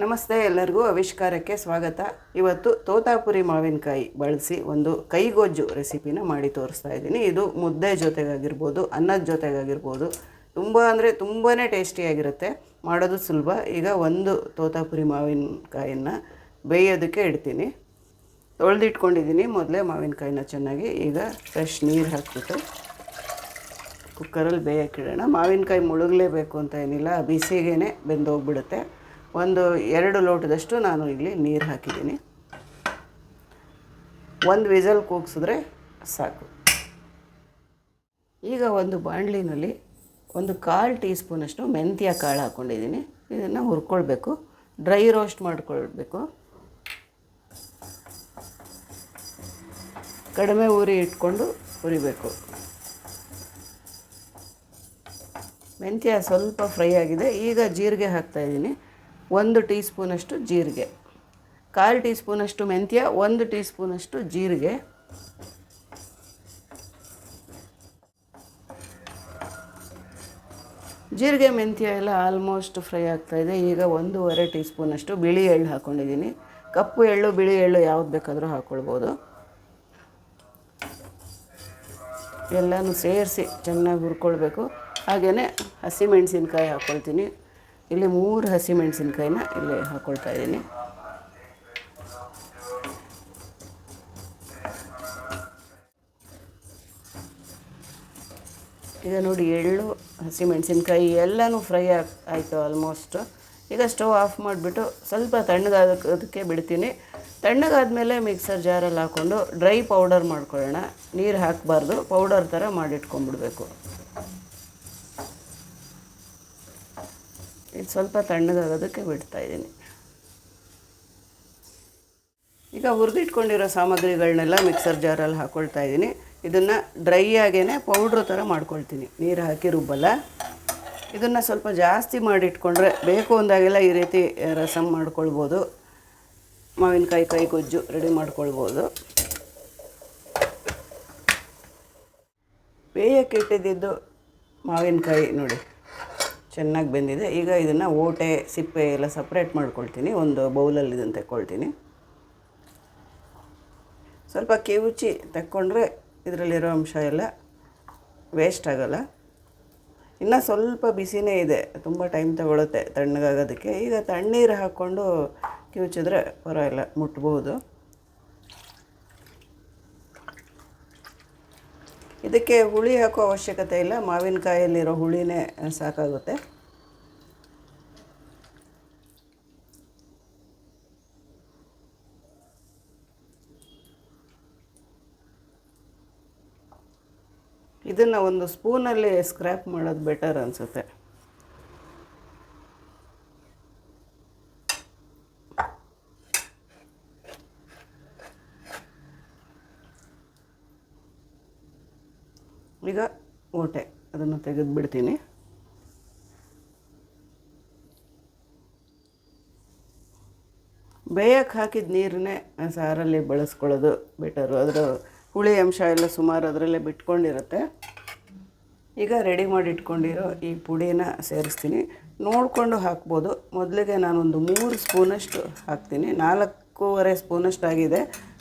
ನಮಸ್ತೆ ಎಲ್ಲರಿಗೂ ಆವಿಷ್ಕಾರಕ್ಕೆ ಸ್ವಾಗತ. ಇವತ್ತು ತೋತಾಪುರಿ ಮಾವಿನಕಾಯಿ ಬಳಸಿ ಒಂದು ಕೈಗೊಜ್ಜು ರೆಸಿಪಿನ ಮಾಡಿ ತೋರಿಸ್ತಾ ಇದ್ದೀನಿ. ಇದು ಮುದ್ದೆ ಜೊತೆಗಾಗಿರ್ಬೋದು, ಅನ್ನದ ಜೊತೆಗಾಗಿರ್ಬೋದು, ತುಂಬ ಅಂದರೆ ತುಂಬಾ ಟೇಸ್ಟಿಯಾಗಿರುತ್ತೆ. ಮಾಡೋದು ಸುಲಭ. ಈಗ ಒಂದು ತೋತಾಪುರಿ ಮಾವಿನಕಾಯಿನ ಬೇಯೋದಕ್ಕೆ ಇಡ್ತೀನಿ. ತೊಳೆದಿಟ್ಕೊಂಡಿದ್ದೀನಿ ಮೊದಲೇ ಮಾವಿನಕಾಯಿನ ಚೆನ್ನಾಗಿ. ಈಗ ಫ್ರೆಶ್ ನೀರು ಹಾಕ್ಬಿಟ್ಟು ಕುಕ್ಕರಲ್ಲಿ ಬೇಯಕ್ಕಿಡೋಣ ಮಾವಿನಕಾಯಿ ಮುಳುಗಲೇಬೇಕು ಅಂತ ಏನಿಲ್ಲ ಬಿಸಿಗೇ ಬೆಂದೋಗ್ಬಿಡುತ್ತೆ. ಒಂದು ಎರಡು ಲೋಟದಷ್ಟು ನಾನು ಇಲ್ಲಿ ನೀರು ಹಾಕಿದ್ದೀನಿ. ಒಂದು ವಿಸಲ್ ಕೂಗಿಸಿದ್ರೆ ಸಾಕು. ಈಗ ಒಂದು ಬಾಣಲಿನಲ್ಲಿ ಒಂದು ಕಾಲು ಟೀ ಸ್ಪೂನಷ್ಟು ಮೆಂತ್ಯ ಕಾಳು ಹಾಕ್ಕೊಂಡಿದ್ದೀನಿ ಇದನ್ನು ಹುರ್ಕೊಳ್ಬೇಕು. ಡ್ರೈ ರೋಸ್ಟ್ ಮಾಡ್ಕೊಳ್ಬೇಕು. ಕಡಿಮೆ ಉರಿ ಇಟ್ಕೊಂಡು ಹುರಿಬೇಕು. ಮೆಂತ್ಯ ಸ್ವಲ್ಪ ಫ್ರೈ ಆಗಿದೆ. ಈಗ ಜೀರಿಗೆ ಹಾಕ್ತಾಯಿದ್ದೀನಿ ಒಂದು ಟೀ ಸ್ಪೂನಷ್ಟು ಜೀರಿಗೆ. ಕಾಲು ಟೀ ಸ್ಪೂನಷ್ಟು ಮೆಂತ್ಯ, ಒಂದು ಟೀ ಸ್ಪೂನಷ್ಟು ಜೀರಿಗೆ. ಜೀರಿಗೆ, ಮೆಂತ್ಯ ಎಲ್ಲ ಆಲ್ಮೋಸ್ಟ್ ಫ್ರೈ ಆಗ್ತಾಯಿದೆ ಈಗ ಒಂದೂವರೆ ಟೀ ಸ್ಪೂನಷ್ಟು ಬಿಳಿ ಎಳ್ಳು ಹಾಕ್ಕೊಂಡಿದ್ದೀನಿ ಕಪ್ಪು ಎಳ್ಳು, ಬಿಳಿ ಎಳ್ಳು ಯಾವ್ದು ಬೇಕಾದರೂ ಹಾಕ್ಕೊಳ್ಬೋದು ಎಲ್ಲನೂ ಸೇರಿಸಿ ಚೆನ್ನಾಗಿ ಹುರ್ಕೊಳ್ಬೇಕು. ಹಾಗೆಯೇ ಹಸಿಮೆಣಸಿನ್ಕಾಯಿ ಹಾಕ್ಕೊಳ್ತೀನಿ ಇಲ್ಲಿ ಮೂರು ಹಸಿಮೆಣಸಿನ್ಕಾಯಿನ ಇಲ್ಲಿ ಹಾಕ್ಕೊಳ್ತಾ ಇದ್ದೀನಿ. ಈಗ ನೋಡಿ ಎಳ್ಳು ಹಸಿಮೆಣಸಿನ್ಕಾಯಿ ಎಲ್ಲನೂ ಫ್ರೈ ಆಗಿ ಆಯಿತು ಆಲ್ಮೋಸ್ಟ್ ಈಗ ಸ್ಟವ್ ಆಫ್ ಮಾಡಿಬಿಟ್ಟು ಸ್ವಲ್ಪ ತಣ್ಣಗಾದಕ್ಕೆ ಬಿಡ್ತೀನಿ. ತಣ್ಣಗಾದ್ಮೇಲೆ ಮಿಕ್ಸರ್ ಜಾರಲ್ಲಿ ಹಾಕ್ಕೊಂಡು ಡ್ರೈ ಪೌಡರ್ ಮಾಡ್ಕೊಳ್ಳೋಣ. ನೀರು ಹಾಕಬಾರ್ದು, ಪೌಡರ್ ಥರ ಮಾಡಿಟ್ಕೊಂಡ್ಬಿಡ್ಬೇಕು. ಇದು ಸ್ವಲ್ಪ ತಣ್ಣಗಾಗೋದಕ್ಕೆ ಬಿಡ್ತಾ ಇದ್ದೀನಿ. ಈಗ ಹುರಿದಿಟ್ಕೊಂಡಿರೋ ಸಾಮಗ್ರಿಗಳನ್ನೆಲ್ಲ ಮಿಕ್ಸರ್ ಜಾರಲ್ಲಿ ಹಾಕ್ಕೊಳ್ತಾ ಇದ್ದೀನಿ. ಇದನ್ನು ಡ್ರೈ ಆಗೇ ಪೌಡ್ರ್ ಥರ ಮಾಡ್ಕೊಳ್ತೀನಿ. ನೀರು ಹಾಕಿ ರುಬ್ಬಲ್ಲ. ಇದನ್ನು ಸ್ವಲ್ಪ ಜಾಸ್ತಿ ಮಾಡಿಟ್ಕೊಂಡ್ರೆ ಬೇಕು ಅಂದಾಗೆಲ್ಲ ಈ ರೀತಿ ರಸಮ್ ಮಾಡ್ಕೊಳ್ಬೋದು. ಮಾವಿನಕಾಯಿ ಕೈ ಗೊಜ್ಜು ರೆಡಿ ಮಾಡ್ಕೊಳ್ಬೋದು. ಬೇಯಕ್ಕೆ ಇಟ್ಟಿದ್ದು ಮಾವಿನಕಾಯಿ ನೋಡಿ. ಚೆನ್ನಾಗಿ ಬೆಂದಿದೆ. ಈಗ ಇದನ್ನು ಓಟೆ, ಸಿಪ್ಪೆ ಎಲ್ಲ ಸಪ್ರೇಟ್ ಮಾಡ್ಕೊಳ್ತೀನಿ. ಒಂದು ಬೌಲಲ್ಲಿ ಇದನ್ನು ತೆಕ್ಕೊಳ್ತೀನಿ. ಸ್ವಲ್ಪ ಕಿವುಚಿ ತಕ್ಕೊಂಡ್ರೆ ಇದರಲ್ಲಿರೋ ಅಂಶ ಎಲ್ಲ ವೇಸ್ಟ್ ಆಗೋಲ್ಲ. ಇನ್ನು ಸ್ವಲ್ಪ ಬಿಸಿನೇ ಇದೆ. ತುಂಬ ಟೈಮ್ ತಗೊಳುತ್ತೆ ತಣ್ಣಗಾಗೋದಕ್ಕೆ. ಈಗ ತಣ್ಣೀರು ಹಾಕ್ಕೊಂಡು ಕಿವುಚಿದ್ರೆ ಪರವಾಗಿಲ್ಲ, ಮುಟ್ಬೋದು. ಇದಕ್ಕೆ ಹುಳಿ ಹಾಕೋ ಅವಶ್ಯಕತೆ ಇಲ್ಲ. ಮಾವಿನಕಾಯಲ್ಲಿರೋ ಹುಳಿನೇ ಸಾಕಾಗುತ್ತೆ. ಇದನ್ನು ಒಂದು ಸ್ಪೂನಲ್ಲಿ ಸ್ಕ್ರ್ಯಾಪ್ ಮಾಡೋದು ಬೆಟರ್ ಅನಿಸುತ್ತೆ. ಈಗ ಓಟೆ, ಅದನ್ನು ತೆಗೆದು ಬಿಡ್ತೀನಿ ಬೇಯಕ್ಕೆ ಹಾಕಿದ ನೀರನ್ನೇ ಸಾರಲ್ಲಿ ಬಳಸ್ಕೊಳ್ಳೋದು ಬೆಟರು ಅದರ ಹುಳಿ ಅಂಶ ಎಲ್ಲ ಸುಮಾರು ಅದರಲ್ಲೇ ಬಿಟ್ಕೊಂಡಿರುತ್ತೆ. ಈಗ ರೆಡಿ ಮಾಡಿ ಇಟ್ಕೊಂಡಿರೋ ಈ ಪುಡಿನ ಸೇರಿಸ್ತೀನಿ. ನೋಡಿಕೊಂಡು ಹಾಕ್ಬೋದು. ಮೊದಲಿಗೆ ನಾನೊಂದು ಮೂರು ಸ್ಪೂನಷ್ಟು ಹಾಕ್ತೀನಿ. ನಾಲ್ಕೂವರೆ ಸ್ಪೂನಷ್ಟು ಆಗಿದೆ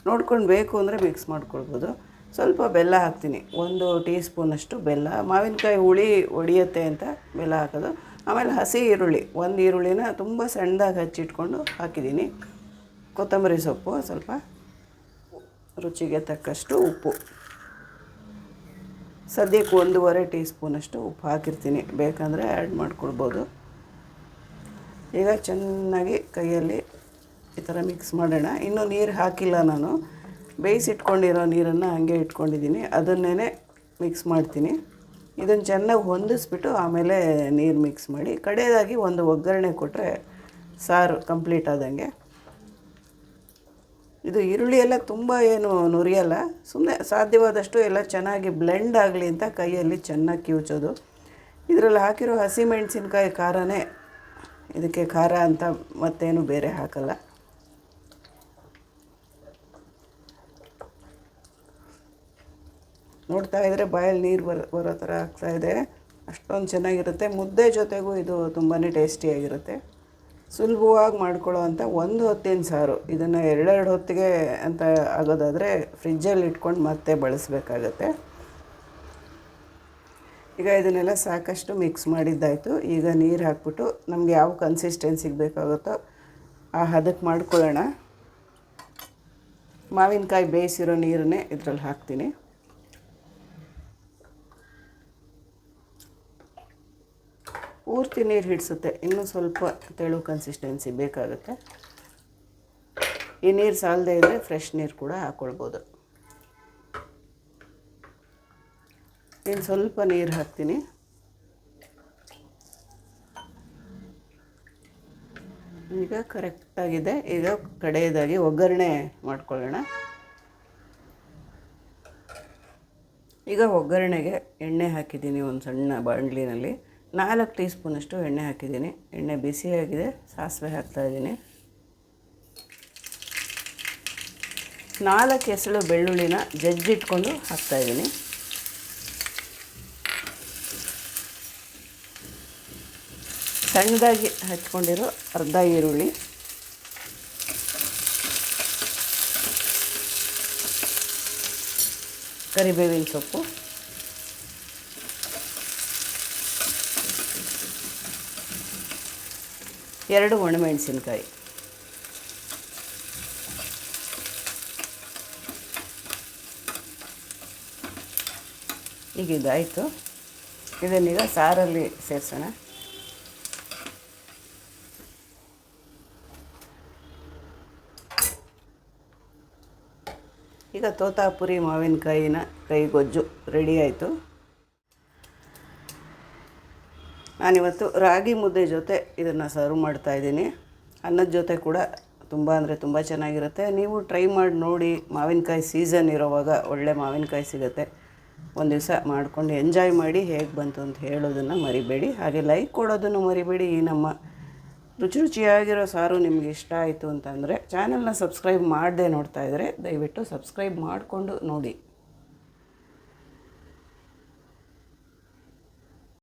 ನೋಡ್ಕೊಂಡು ಬೇಕು ಅಂದರೆ ಮಿಕ್ಸ್ ಮಾಡ್ಕೊಳ್ಬೋದು. ಸ್ವಲ್ಪ ಬೆಲ್ಲ ಹಾಕ್ತೀನಿ. ಒಂದು ಟೀ ಸ್ಪೂನಷ್ಟು ಬೆಲ್ಲ. ಮಾವಿನಕಾಯಿ ಹುಳಿ ಒಡಿಯುತ್ತೆ ಅಂತ ಬೆಲ್ಲ ಹಾಕೋದು. ಆಮೇಲೆ ಹಸಿ ಈರುಳ್ಳಿ. ಒಂದು ಈರುಳ್ಳಿನ ತುಂಬ ಸಣ್ಣದಾಗಿ ಹಚ್ಚಿಟ್ಕೊಂಡು ಹಾಕಿದ್ದೀನಿ. ಕೊತ್ತಂಬರಿ ಸೊಪ್ಪು, ಸ್ವಲ್ಪ ರುಚಿಗೆ ತಕ್ಕಷ್ಟು ಉಪ್ಪು. ಸದ್ಯಕ್ಕೆ ಒಂದೂವರೆ ಟೀ ಸ್ಪೂನಷ್ಟು ಉಪ್ಪು ಹಾಕಿರ್ತೀನಿ. ಬೇಕಂದರೆ ಆ್ಯಡ್ ಮಾಡಿಕೊಡ್ಬೋದು. ಈಗ ಚೆನ್ನಾಗಿ ಕೈಯಲ್ಲಿ ಈ ಥರ ಮಿಕ್ಸ್ ಮಾಡೋಣ. ಇನ್ನೂ ನೀರು ಹಾಕಿಲ್ಲ ನಾನು. ಬೇಯಿಸಿಟ್ಕೊಂಡಿರೋ ನೀರನ್ನು ಹಾಗೆ ಇಟ್ಕೊಂಡಿದ್ದೀನಿ. ಅದನ್ನೇ ಮಿಕ್ಸ್ ಮಾಡ್ತೀನಿ. ಇದನ್ನು ಚೆನ್ನಾಗಿ ಹೊಂದಿಸ್ಬಿಟ್ಟು ಆಮೇಲೆ ನೀರು ಮಿಕ್ಸ್ ಮಾಡಿ ಕಡೆಯದಾಗಿ ಒಂದು ಒಗ್ಗರಣೆ ಕೊಟ್ಟರೆ ಸಾರು ಕಂಪ್ಲೀಟ್ ಆದಂಗೆ. ಇದು ಈರುಳ್ಳಿ ಎಲ್ಲ ತುಂಬ ಏನು ನುರಿಯಲ್ಲ ಸುಮ್ಮನೆ ಸಾಧ್ಯವಾದಷ್ಟು ಎಲ್ಲ ಚೆನ್ನಾಗಿ ಬ್ಲೆಂಡ್ ಆಗಲಿ ಅಂತ ಕೈಯಲ್ಲಿ ಚೆನ್ನಾಗಿ ಕಿವುಚೋದು. ಇದರಲ್ಲಿ ಹಾಕಿರೋ ಹಸಿಮೆಣಸಿನ್ಕಾಯಿ ಖಾರನೇ ಇದಕ್ಕೆ ಖಾರ ಅಂತ ಮತ್ತೇನು ಬೇರೆ ಹಾಕಲ್ಲ. ನೋಡ್ತಾ ಇದ್ದರೆ ಬಾಯಲ್ಲಿ ನೀರು ಬರೋ ಬರೋ ಥರ ಆಗ್ತಾಯಿದೆ ಅಷ್ಟೊಂದು ಚೆನ್ನಾಗಿರುತ್ತೆ. ಮುದ್ದೆ ಜೊತೆಗೂ ಇದು ತುಂಬಾ ಟೇಸ್ಟಿಯಾಗಿರುತ್ತೆ ಸುಲಭವಾಗಿ ಮಾಡ್ಕೊಳ್ಳೋ ಅಂಥ ಒಂದು ಹೊತ್ತಿನ ಸಾರು. ಇದನ್ನು ಎರಡೆರಡು ಹೊತ್ತಿಗೆ ಅಂತ ಆಗೋದಾದರೆ ಫ್ರಿಜ್ಜಲ್ಲಿ ಇಟ್ಕೊಂಡು ಮತ್ತೆ ಬಳಸಬೇಕಾಗತ್ತೆ. ಈಗ ಇದನ್ನೆಲ್ಲ ಸಾಕಷ್ಟು ಮಿಕ್ಸ್ ಮಾಡಿದ್ದಾಯಿತು. ಈಗ ನೀರು ಹಾಕ್ಬಿಟ್ಟು ನಮ್ಗೆ ಯಾವ ಕನ್ಸಿಸ್ಟೆನ್ಸಿಗೆ ಬೇಕಾಗುತ್ತೋ ಆ ಹದಕ್ಕೆ ಮಾಡ್ಕೊಳ್ಳೋಣ. ಮಾವಿನಕಾಯಿ ಬೇಯಿಸಿರೋ ನೀರನ್ನೇ ಇದರಲ್ಲಿ ಹಾಕ್ತೀನಿ. ಪೂರ್ತಿ ನೀರು ಹಿಡಿಸುತ್ತೆ. ಇನ್ನೂ ಸ್ವಲ್ಪ ತೆಳು ಕನ್ಸಿಸ್ಟೆನ್ಸಿ ಬೇಕಾಗುತ್ತೆ. ಈ ನೀರು ಸಾಲದೇ ಇದ್ದರೆ ಫ್ರೆಶ್ ನೀರು ಕೂಡ ಹಾಕ್ಕೊಳ್ಬೋದು ಇನ್ನು ಸ್ವಲ್ಪ ನೀರು ಹಾಕ್ತೀನಿ. ಈಗ ಕರೆಕ್ಟಾಗಿದೆ ಈಗ ಕಡೆಯದಾಗಿ ಒಗ್ಗರಣೆ ಮಾಡ್ಕೊಳ್ಳೋಣ. ಈಗ ಒಗ್ಗರಣೆಗೆ ಎಣ್ಣೆ ಹಾಕಿದ್ದೀನಿ ಒಂದು ಸಣ್ಣ ಬಾಣಲಿನಲ್ಲಿ. ನಾಲ್ಕು ಟೀ ಸ್ಪೂನಷ್ಟು ಎಣ್ಣೆ ಹಾಕಿದ್ದೀನಿ. ಎಣ್ಣೆ ಬಿಸಿಯಾಗಿದೆ, ಸಾಸಿವೆ ಹಾಕ್ತಾಯಿದ್ದೀನಿ ನಾಲ್ಕು ಎಸಳು ಬೆಳ್ಳುಳ್ಳಿನ ಜಜ್ಜಿಟ್ಕೊಂಡು ಹಾಕ್ತಾಯಿದ್ದೀನಿ ಸಣ್ಣದಾಗಿ ಹಚ್ಕೊಂಡಿರೋ ಅರ್ಧ ಈರುಳ್ಳಿ. ಕರಿಬೇವಿನ ಸೊಪ್ಪು. ಎರಡು ಒಣಮೆಣಸಿನ್ಕಾಯಿ. ಈಗ ಇದಾಯಿತು. ಇದನ್ನೀಗ ಸಾರಲ್ಲಿ ಸೇರಿಸೋಣ. ಈಗ ತೋತಾಪುರಿ ಮಾವಿನಕಾಯಿನ ಕೈಗೊಜ್ಜು ರೆಡಿ ಆಯಿತು. ನಾನಿವತ್ತು ರಾಗಿ ಮುದ್ದೆ ಜೊತೆ ಇದನ್ನು ಸರ್ವ್ ಮಾಡ್ತಾಯಿದ್ದೀನಿ ಅನ್ನದ ಜೊತೆ ಕೂಡ ತುಂಬ ಅಂದರೆ ತುಂಬ ಚೆನ್ನಾಗಿರುತ್ತೆ. ನೀವು ಟ್ರೈ ಮಾಡಿ ನೋಡಿ, ಮಾವಿನಕಾಯಿ ಸೀಸನ್ ಇರೋವಾಗ ಒಳ್ಳೆ ಮಾವಿನಕಾಯಿ ಸಿಗುತ್ತೆ. ಒಂದು ದಿವಸ ಮಾಡ್ಕೊಂಡು ಎಂಜಾಯ್ ಮಾಡಿ ಹೇಗೆ ಬಂತು ಅಂತ ಹೇಳೋದನ್ನು ಮರಿಬೇಡಿ. ಹಾಗೆ ಲೈಕ್ ಕೊಡೋದನ್ನು ಮರಿಬೇಡಿ. ಈ ನಮ್ಮ ರುಚಿ ರುಚಿಯಾಗಿರೋ ಸಾರು ನಿಮಗೆ ಇಷ್ಟ ಆಯಿತು ಅಂತಂದರೆ ಚಾನಲ್ನ ಸಬ್ಸ್ಕ್ರೈಬ್ ಮಾಡದೆ ನೋಡ್ತಾ ಇದ್ದರೆ ದಯವಿಟ್ಟು ಸಬ್ಸ್ಕ್ರೈಬ್ ಮಾಡಿಕೊಂಡು ನೋಡಿ.